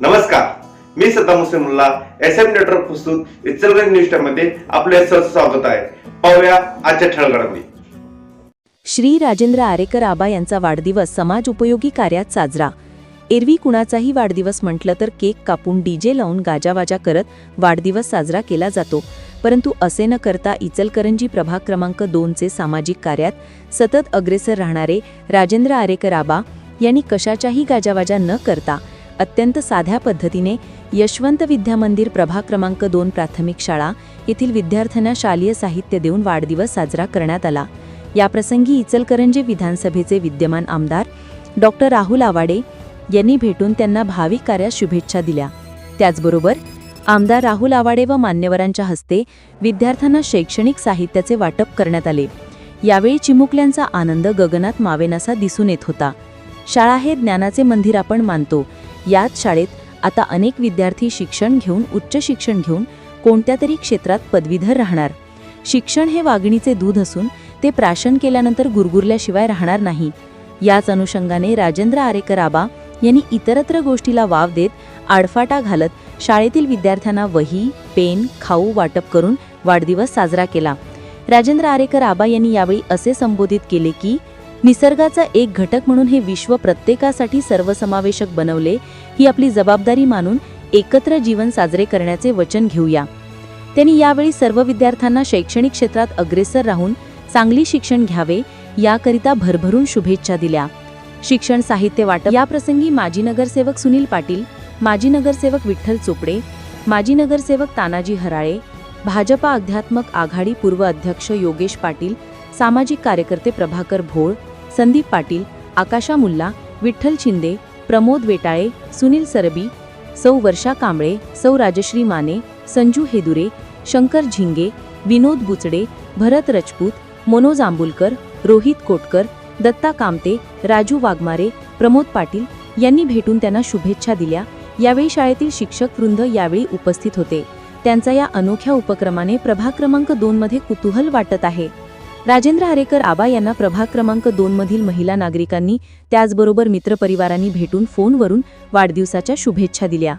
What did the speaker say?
नमस्कार. मी Saddam Hussain S M network प्रस्तुत इचलगंज न्यूजमध्ये आपले स्वागत आहे. पाहूया आजच्या ठळगडामध्ये श्री राजेंद्र आरेकर आबा यांचा वाढदिवस समाज उपयोगी कार्यात साजरा. एरवी कुणाचाही वाढदिवस म्हटलं तर केक कापून डीजे लावून गाजावाजा करत वाढदिवस साजरा केला जातो. परंतु असे न करता इचलकरंजी प्रभाग क्रमांक दोनचे सामाजिक कार्यात सतत अग्रेसर राहणारे राजेंद्र आरेकर आबा यांनी कशाच्याही गाजावाजा न करता अत्यंत साध्या पद्धतीने यशवंत विद्या मंदिर प्रभाग क्रमांक दोन प्राथमिक शाळा येथील विद्यार्थ्यांना शालेय साहित्य देऊन वाढदिवस साजरा करण्यात आला. याप्रसंगी इचलकरंजी विधानसभेचे विद्यमान आमदार डॉक्टर राहुल आवाडे यांनी भेटून त्यांना भावी कार्यात शुभेच्छा दिल्या. त्याचबरोबर आमदार राहुल आवाडे व मान्यवरांच्या हस्ते विद्यार्थ्यांना शैक्षणिक साहित्याचे वाटप करण्यात आले. यावेळी चिमुकल्यांचा आनंद गगनात मावेनासा दिसून येत होता. शाळा हे ज्ञानाचे मंदिर आपण मानतो. याच शाळेत आता अनेक विद्यार्थी शिक्षण घेऊन उच्च शिक्षण घेऊन कोणत्या तरी क्षेत्रात पदवीधर राहणार. शिक्षण हे वागणीचे दूध असून ते प्राशन केल्यानंतर गुरगुरल्याशिवाय राहणार नाही. याच अनुषंगाने राजेंद्र आरेकर आबा यांनी इतरत्र गोष्टीला वाव देत आडफाटा घालत शाळेतील विद्यार्थ्यांना वही पेन खाऊ वाटप करून वाढदिवस साजरा केला. राजेंद्र आरेकर आबा यांनी यावेळी असे संबोधित केले की निसर्गाचा एक घटक म्हणून हे विश्व प्रत्येकासाठी सर्वसमावेशक बनवले ही आपली जबाबदारी मानून एकत्र जीवन साजरे करण्याचे वचन घेऊया. त्यांनी यावेळी सर्व विद्यार्थ्यांना शैक्षणिक क्षेत्रात अग्रेसर राहून चांगली शिक्षण घ्यावे याकरिता भरभरून शुभेच्छा दिल्या. शिक्षण साहित्य वाटप याप्रसंगी माजी नगरसेवक सुनील पाटील माजी नगरसेवक विठ्ठल चोपडे माजी नगरसेवक तानाजी हराळे भाजपा अध्यात्मक आघाडी पूर्व अध्यक्ष योगेश पाटील सामाजिक कार्यकर्ते प्रभाकर भोळ संदीप पाटील आकाशा मुल्ला विठ्ठल शिंदे प्रमोद वेटाळे सुनील सरबी सौ वर्षा कांबळे सौ राजश्री माने संजू हेदुरे शंकर झिंगे विनोद बुचडे भरत रजपूत मनोज आंबुलकर रोहित कोटकर दत्ता कामते राजू वाघमारे प्रमोद पाटील यांनी भेटून त्यांना शुभेच्छा दिल्या. यावेळी शाळेतील शिक्षक वृंद यावेळी उपस्थित होते. त्यांचा या अनोख्या उपक्रमाने प्रभाग क्रमांक दोन मध्ये कुतूहल वाटत आहे. राजेंद्र आरेकर आबा यांना प्रभाग क्रमांक दोन मधील महिला नागरिकांनी त्याचबरोबर मित्रपरिवारांनी भेटून फोनवरून वाढदिवसाच्या शुभेच्छा दिल्या.